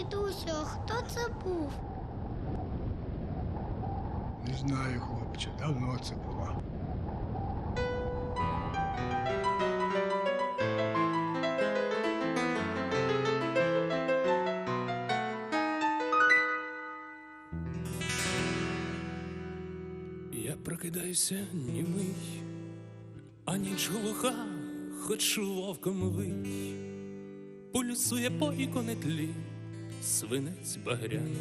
Дідусю, а хто це був? Не знаю, хлопче, давно це було. Я прокидаюся німий, а ніч глуха, хоч вовком вий, пульсує по іконетлі свинець багряний,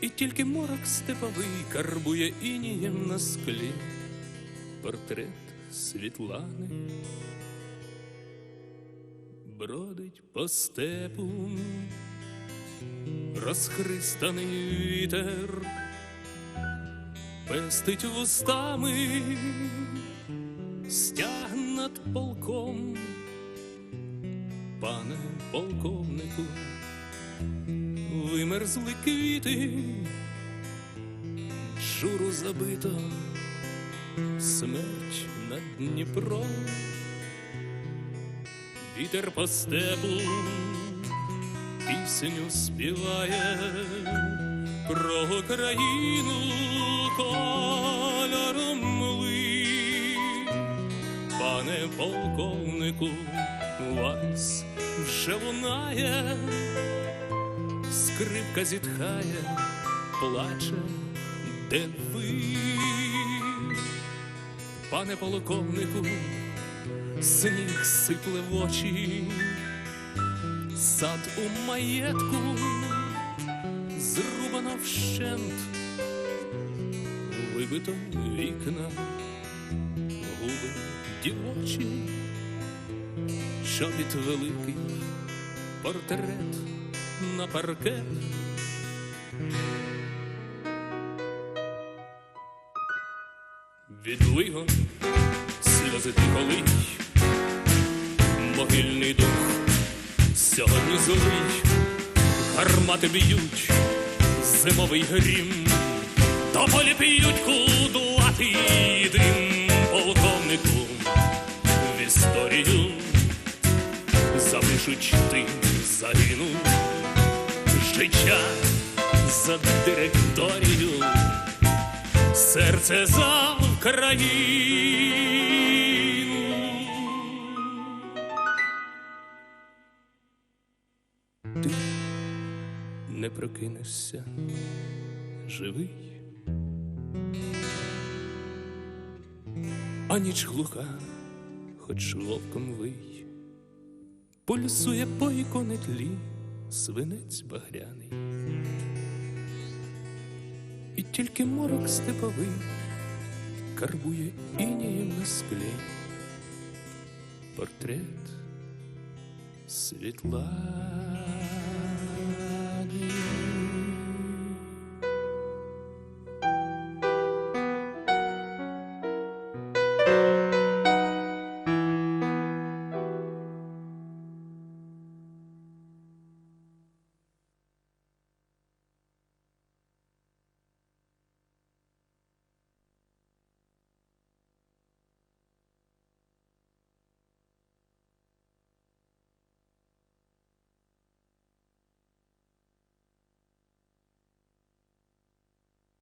і тільки морок степовий карбує інієм на склі. Портрет Світлани. Бродить по степу. Розхристаний вітер пестить вустами. Стяг над полком, пане полковнику, вимерзли квіти, журу забито, смерть над Дніпром, вітер по степу пісню співає про країну кольором мли. Пане полковнику, вас вже лунає, скрипка зітхає, плаче, де ви, пане полковнику, сніг сипле в очі, сад у маєтку зрубано вщент, вибито вікна, чобіт великий, портрет на паркет. Відлиго сльози тихолий, могильний дух сьогодні злий, гармати б'ють, зимовий грім, тополі п'ють кудлатий дим життя за директорію, серце за Україну. Ти не прокинешся живий, а ніч глуха, хоч вовком вий, пульсує по іконетлі свинець багряний, і тільки морок степовий карбує інієм на склі портрет Світлани.